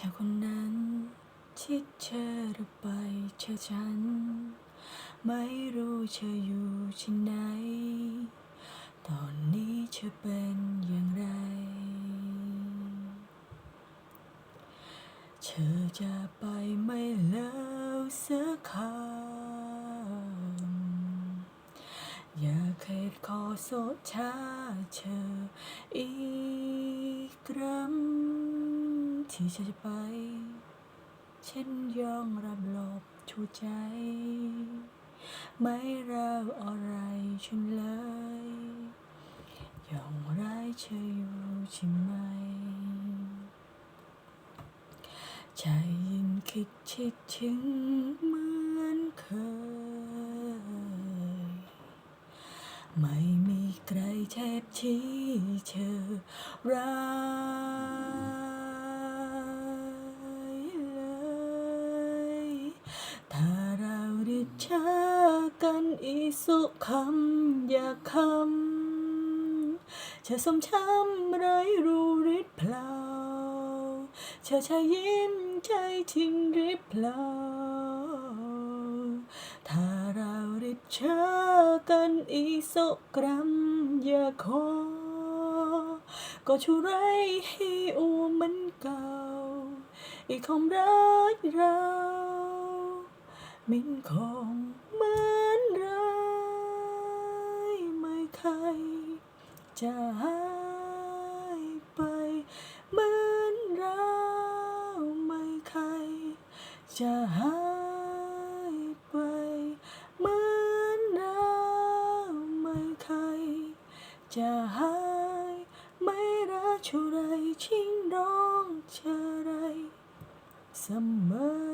ชายคนนั้นที่เธอหรือไปเธอฉัน ไม่รู้เธออยู่ที่ไหน ตอนนี้เธอเป็นอย่างไร เธอจะไปไม่เลิกสักคำอย่าเคยขอโสดชาเธออีกครั้ง ที่จะไปฉันยอมรับหลบชูใจ ไม่เราอะไรฉันเลยยอย่างไรเธออยู่ใช่ไหม ใจยิ่งคิดคิดถึงเหมือนเคย ไม่มีใครแทบที่เธอรัก ได้เจอกันอีสุขคำอยากคำจะสมช้ำไรรู้ริดเปล่าเธอชายิ้มใจทิ้งริบเปล่าถ้าเราได้เจอกันอีสักครั้งอย่าขอก็ชูไรให้อูเหมันเก่าอีกคงรักเรา มินคงเหมือนไรไม่เคยจะหายไปเหมือนเราไม่เคยจะหายไปเหมือนเราไม่เคยจะหายไม่รักเท่าไรชิงร้องเธอไรเสมอ